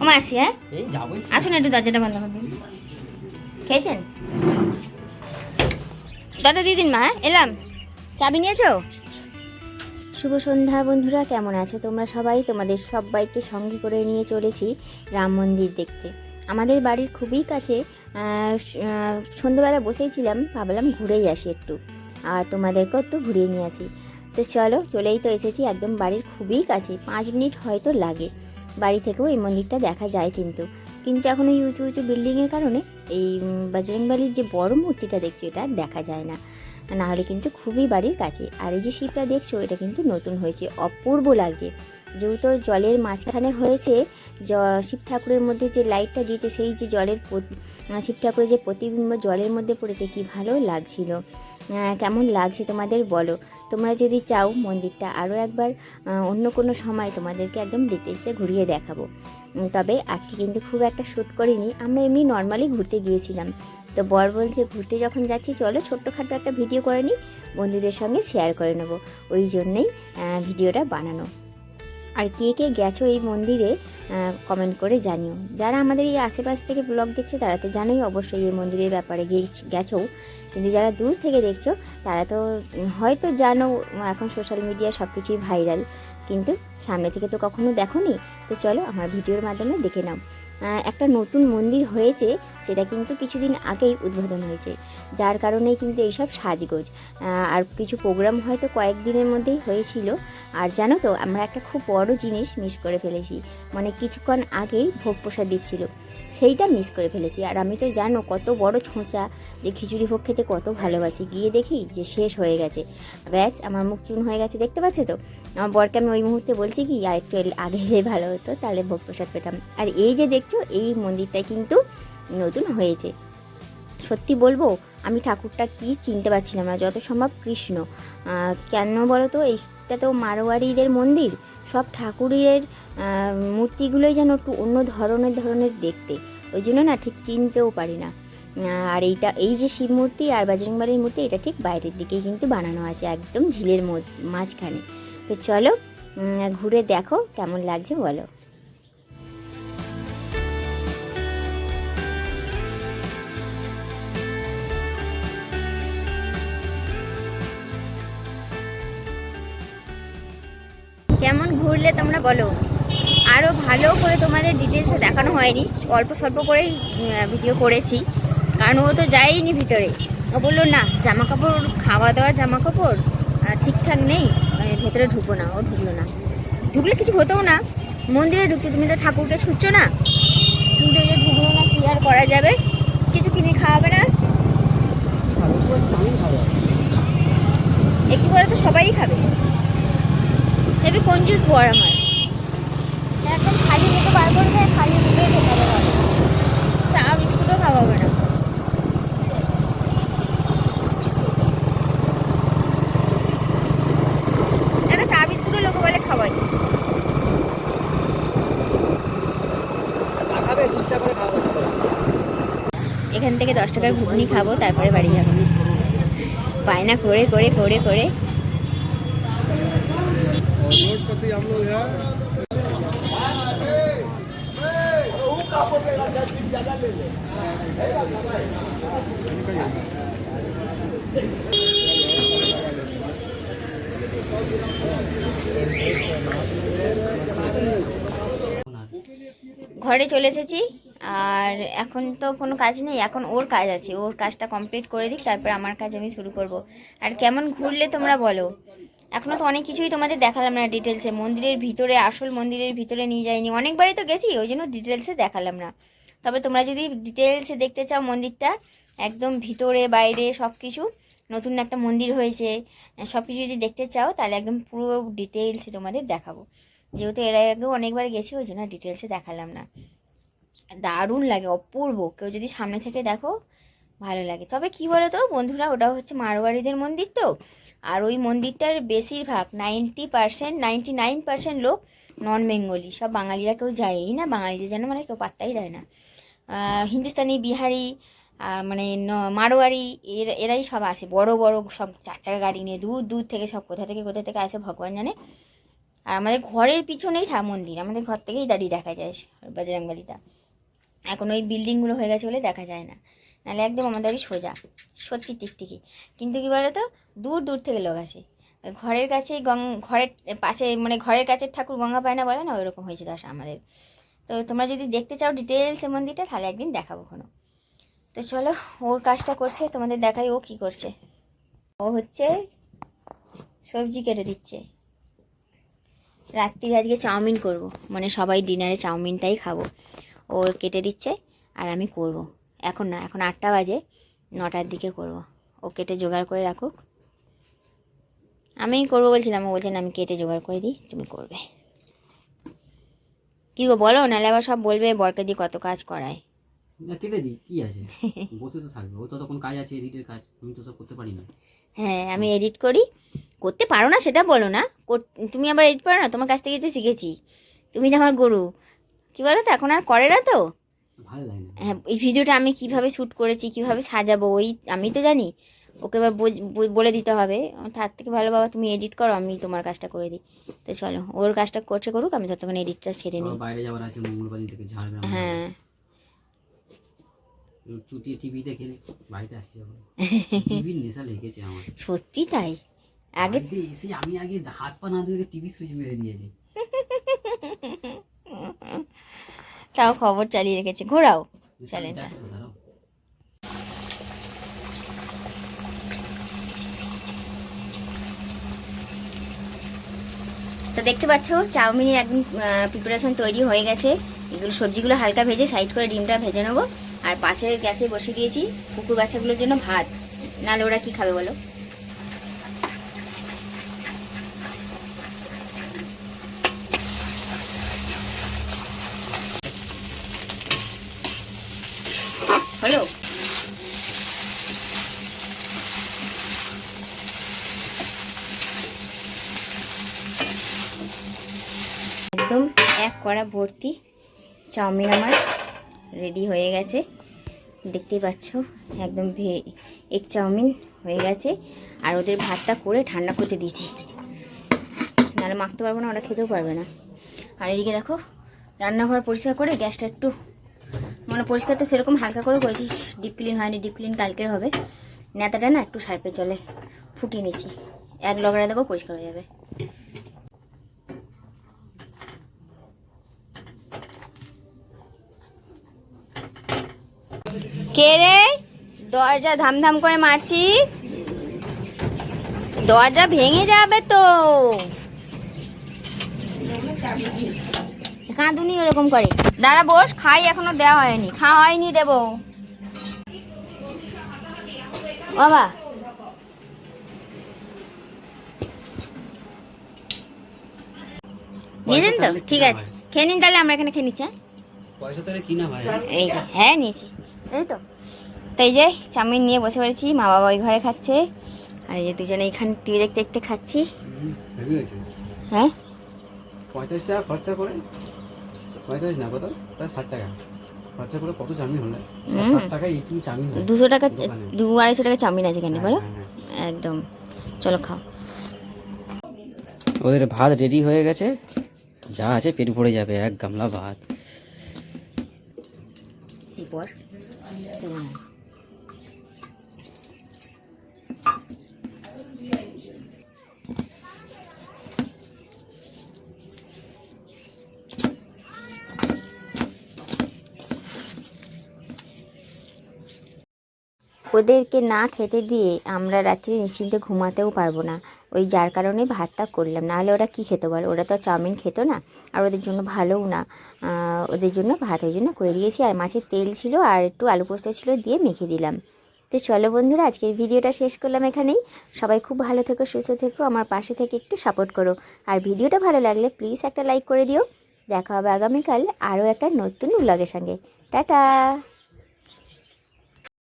ও মা আসি হ্যাঁ আসুন একটু দরজাটা বন্ধ করে দিন। খেয়েছেন? দাদা দিয়ে দিন মা হ্যাঁ? এলাম। চাবি নিয়েছো? শুভ সন্ধ্যা বন্ধুরা কেমন আছো? তোমরা সবাই তোমাদের সবাইকে সঙ্গে করে নিয়ে চলেছি রাম মন্দির দেখতে। আমাদের বাড়ির খুবই কাছে সন্ধ্যেবেলা বসেইছিলাম ভাবলাম ঘুরেই আসি একটু। আর তোমাদেরকেও একটু ঘুরিয়ে নিয়ে আসি। তো চলো চলেই তো এসেছি একদম বাড়ির খুবই কাছে পাঁচ মিনিট হয়তো লাগে। বাড়ি থেকেও এই মন্দিরটা দেখা যায় কিন্তু। কিন্তু এখন এই উঁচু উঁচু বিল্ডিংয়ের কারণে এই বজরংবলির যে বড় মূর্তিটা দেখছ, এটা দেখা যায় না। না হলে কিন্তু খুবই বাড়ির কাছে। আর এই যে শিবটা দেখছ, এটা কিন্তু নতুন হয়েছে, অপূর্ব লাগছে। যেহেতু জলের মাঝখানে হয়েছে, জ, শিব ঠাকুরের মধ্যে যে লাইটটা দিয়েছে, সেই যে জলের শিব ঠাকুরের যে প্রতিবিম্ব জলের মধ্যে পড়েছে, কি ভালো লাগছিল। কেমন লাগছে তোমাদের বলো। তোমরা যদি চাও মন্দিরটা আরও একবার অন্য কোনো সময় তোমাদেরকে একদম ডিটেলসে ঘুরিয়ে দেখাবো। তবে আজকে কিন্তু খুব একটা শ্যুট করিনি, আমরা এমনি নর্মালি ঘুরতে গিয়েছিলাম। তো বর বলছে, ঘুরতে যখন যাচ্ছি, চলো ছোট্টখাটো একটা ভিডিও করে নিই, বন্ধুদের সঙ্গে শেয়ার করে নেব। ওই জন্যেই ভিডিওটা বানানো। আর কে কে গেছো এই মন্দিরে কমেন্ট করে জানিও। যারা আমাদের এই আশেপাশ থেকে ব্লগ দেখছ, তারা তো জানোই অবশ্যই এই মন্দিরের ব্যাপারে গেছো কিন্তু যারা দূর থেকে দেখছ, তারা তো হয়তো জানো, এখন সোশ্যাল মিডিয়া সব কিছুই ভাইরাল কিন্তু সামনে থেকে তো কখনো দেখোনি? তো চলো আমার ভিডিওর মাধ্যমে দেখে নাও। একটা নতুন মন্দির হয়েছে, সেটা কিন্তু কিছুদিন আগেই উদ্বোধন হয়েছে। যার কারণেই কিন্তু এইসব সাজগোজ। আর কিছু প্রোগ্রাম হয়তো কয়েকদিনের মধ্যেই হয়েছিল। আর জানো তো, আমরা একটা খুব বড় জিনিস মিস করে ফেলেছি। মানে কিছুক্ষণ আগেই ভোগ প্রসাদ দিচ্ছিল। সেইটা মিস করে ফেলেছি। আর আমি তো জানো কত বড় ছোঁচা যে খিচুড়ি ভোগ খেতে কত ভালোবাসি। গিয়ে দেখি যে শেষ হয়ে গেছে। ব্যাস, আমার মুখ চুন হয়ে গেছে। দেখতে পাচ্ছ তো? আমার বরকে আমি ওই মুহূর্তে বলছি কি, আর একটু আগে এলে ভালো হতো, তাহলে ভোগ প্রসাদ পেতাম। আর এই যে দেখছ, এই মন্দিরটা কিন্তু নতুন হয়েছে। সত্যি বলব, আমি ঠাকুরটা কি চিনতে পারছিলাম না, যত সম্ভব কৃষ্ণ। কেন বলো তো, এইটা তো মারোয়ারিদের মন্দির। সব ঠাকুরের মূর্তিগুলোই যেন একটু অন্য ধরনের ধরনের দেখতে। ওই জন্য না ঠিক চিনতেও পারি না। আর এইটা, এই যে শিব মূর্তি আর বাজরংবালির মূর্তি, এটা ঠিক বাইরের দিকেই কিন্তু বানানো আছে, একদম ঝিলের মাঝখানে। তো চলো ঘুরে দেখো কেমন লাগছে, বলো। কেমন ঘুরলে তোমরা বলো? আরও ভালো করে তোমাদের ডিটেলসে দেখানো হয়নি, অল্প স্বল্প করেই ভিডিও করেছি। কারণ ও তো যায়নি ভিতরে। ও বলল, না জামা কাপড় খাওয়া দাওয়া জামা কাপড় ঠিকঠাক নেই। ভেতরে ঢুকবো না, ও ঢুকলো না। ঢুকলে কিছু হতেও না। মন্দিরে ঢুকছো, তুমি তো ঠাকুরকে ছুটছো না। কিন্তু এই যে ঢুকলো না, কি আর করা যাবে? কিছু কিনে খাওয়াবে না? একটু পরে তো সবাই খাবে। হেবি কঞ্জুস বর আমার। একদম খালি মুখে বার করবে খালি মুখে ঢোকাবে চা বিস্কুটও খাওয়াবে না একটা চা বিস্কুটও লোকে বলে খাওয়াই চা খাবে দুধ চা করে খাব এখান থেকে দশ টাকার ঘুগনি খাব, তারপরে বাড়ি যাব। বায়না করে করে করে করে। ঘরে চলে এসেছি। আর এখন তো কোনো কাজ নেই, এখন ওর কাজ আছে, ওর কাজটা কমপ্লিট করে দিক, তারপর আমার কাজ আমি শুরু করব। আর কেমন ঘুরলে তোমরা বলো? এখনও তো অনেক কিছুই তোমাদের দেখালাম না ডিটেলসে মন্দিরের ভিতরে, আসল মন্দিরের ভিতরে নিয়ে যাইনি। অনেকবারই তো গেছি, ওই জন্য ডিটেলসে দেখালাম না। তবে তোমরা যদি ডিটেলসে দেখতে চাও মন্দিরটা, একদম ভিতরে, বাইরে সব কিছু নতুন একটা মন্দির হয়েছে সব কিছু যদি দেখতে চাও, তাহলে একদম পুরো ডিটেলসে তোমাদের দেখাবো। যেহেতু এর আগেও অনেকবার গেছি, ওই জন্য ডিটেলসে দেখালাম না। দারুণ লাগে, অপূর্ব। কেউ যদি সামনে থেকে দেখো, ভালো লাগে। তবে কি বলো তো বন্ধুরা, ওটা হচ্ছে মারোয়ারিদের মন্দির তো। আর ওই মন্দিরটার বেশিরভাগ ninety percent ninety nine percent লোক নন বেঙ্গলি সব বাঙালিরা কেউ যায়ই না, বাঙালিদের যেন মানে কেউ পাত্তাই দেয় না। হিন্দুস্তানি, বিহারি মানে মারোয়ারি এর, এরাই সব আসে। বড় বড় সব চার চাকা গাড়ি নিয়ে দূর দূর থেকে সব কোথা থেকে কোথা থেকে আসে ভগবান জানে। আর আমাদের ঘরের পিছনেই মন্দির, আমাদের ঘর থেকেই দাঁড়িয়ে দেখা যায় বাজরাংবাড়িটা এখন ওই বিল্ডিংগুলো হয়ে গেছে বলে দেখা যায় না। নাহলে একদম আমাদের বাড়ি সোজা, সত্যি টিকটিকি। কিন্তু কী বলো তো দূর দূর থেকে লোক আসে। ঘরের কাছে গং, ঘরের পাশে মানে ঘরের কাছে ঠাকুর গঙ্গা পায় না বলে না, ওইরকম হয়েছে দশা আমাদের। তো তোমরা যদি দেখতে চাও ডিটেলস মন্দিরটা, তাহলে একদিন দেখাবো কোনো তো চলো, ওর কাজটা করছে, তোমাদের দেখাই ও কী করছে। ও হচ্ছে সবজি কেটে দিচ্ছে। রাত্রিরে আজকে চাউমিন করব। মানে সবাই ডিনারে চাউমিনটাই খাব। ও কেটে দিচ্ছে আর আমি করব। এখন না এখন আটটা বাজে নটার দিকে করব। ও কেটে জোগাড় করে রাখুক। আমি করব বলছিলাম ও বলছেন আমি কেটে জোগাড় করে দিই তুমি করবে। কী গো বলো নাহলে আবার সব বলবে বরকে দিয়ে কত কাজ করায়। না কেটে দিই কি আছে? বসে তো থাকবে ও তো তখন কাজ আছে এডিটের কাজ আমি তো সব করতে পারি না। হ্যাঁ আমি এডিট করি। করতে পারো না সেটা বলো না। তুমি আবার এডিট পারো না? তোমার কাছ থেকে তো শিখেছি। তুমি তো আমার গরু। কী বলো তো এখন আর করে না তো। হ্যাঁ এই ভিডিওটা আমি কীভাবে শ্যুট করেছি কীভাবে সাজাবো ওই আমি তো জানি। ওকে এবার বলে দিতে হবে। তার থেকে ভালো বাবা তুমি এডিট করো আমি তোমার কাজটা করে দিই। তো চলো ওর কাজটা করছে করুক আমি ততক্ষণ এডিটটা ছেড়ে নিই। বাইরে যাওয়ার আছে মঙ্গলবার থেকে ঝাড়গ্রাম হ্যাঁ। চুটিয়ে টিভি দেখে বাড়িতে আসছি টিভির নেশা লেগেছে আমার। সত্যি তাই? আগে আমি আগে হাত পা না ধুয়ে টিভি সুইচ মেরে দিয়েছি তাও খবর চালিয়ে রেখেছে। ঘোরাও চ্যানেলটা তো দেখতে পাচ্ছ চাউমিনের একদম প্রিপারেশন তৈরি হয়ে গেছে। এগুলো সবজিগুলো হালকা ভেজে সাইড করে ডিমটা ভেজে নেব। আর পাশের গ্যাসে বসে দিয়েছি কুকুর বাচ্চাগুলোর জন্য ভাত। নাহলে ওরা কি খাবে বলো হলো একদম এক কড়া ভর্তি চাউমিন আমার রেডি হয়ে গেছে। দেখতেই পাচ্ছ, একদম ভে এক চাউমিন হয়ে গেছে। আর ওদের ভাতটা করে ঠান্ডা করতে দিয়েছি। নাহলে মাখতে পারব না, ওরা খেতেও পারবে না। আর এদিকে দেখো, রান্নাঘর পরিষ্কার করে গ্যাসটা একটু মানে পরিষ্কার তো সেরকম হালকা করে করেছিস ডিপ ক্লিন হয়নি ডিপ ক্লিন কালকের হবে। নেতাটা না একটু সার্পে জলে ফুটিয়ে নিচ্ছি এক লগড়া দেবো, পরিষ্কার হয়ে যাবে। কে রে? দরজা ধামধাম করে মারছিস? দরজা ভেঙে যাবে তো। কাঁদুনি ওরকম করে। দাঁড়া বস খাই এখনও দেওয়া হয়নি। খাওয়া হয়নি দেবো। বাবা। নিয়েছেন তো? ঠিক আছে। খেয়ে নিন তাহলে আমরা এখানে খেয়ে নিচ্ছি হ্যাঁ? এই হ্যাঁ নিয়েছি। এই তো। তো এই যে চাউমিন নিয়ে বসে পড়েছি মা বাবা ওই ঘরে খাচ্ছে। আর এই যে দুজনে এখানে টিভি দেখতে দেখতে খাচ্ছি। হ্যাঁ? পঁয়তাল্লিশ টাকা খরচা করে পঁয়তাল্লিশ না কত? প্রায় ষাট টাকা। খরচা করে কত চাউমিন হলে? হুম। ষাট টাকায় একটু চাউমিন দুশো টাকা দু আড়াইশো টাকা চাউমিন আছে এখানে বলো? হ্যাঁ, হ্যাঁ, একদম। চলো খাও। ওদের ভাত রেডি হয়ে গেছে। যা আছে পেট ভরে যাবে এক গামলা ভাত। এরপর? 嗯。ওদেরকে না খেতে দিয়ে আমরা রাত্রি নিশ্চিন্তে ঘুমাতেও পারব না। ওই যার কারণে ভাতটা করলাম। নাহলে ওরা কি খেতে বলো? ওরা তো চাউমিন খেতো না। আর ওদের জন্য ভালোও না। ওদের জন্য ভাত ওই জন্য করে দিয়েছি। আর মাছের তেল ছিল আর একটু আলু পোস্ত ছিল দিয়ে মেখে দিলাম। তো চলো বন্ধুরা, আজকের ভিডিওটা শেষ করলাম এখানেই। সবাই খুব ভালো থেকো, সুস্থ থেকো, আমার পাশে থেকে একটু সাপোর্ট করো। আর ভিডিওটা ভালো লাগলে প্লিজ একটা লাইক করে দিও। দেখা হবে আগামীকাল আরও একটা নতুন ব্লগের সঙ্গে। টাটা!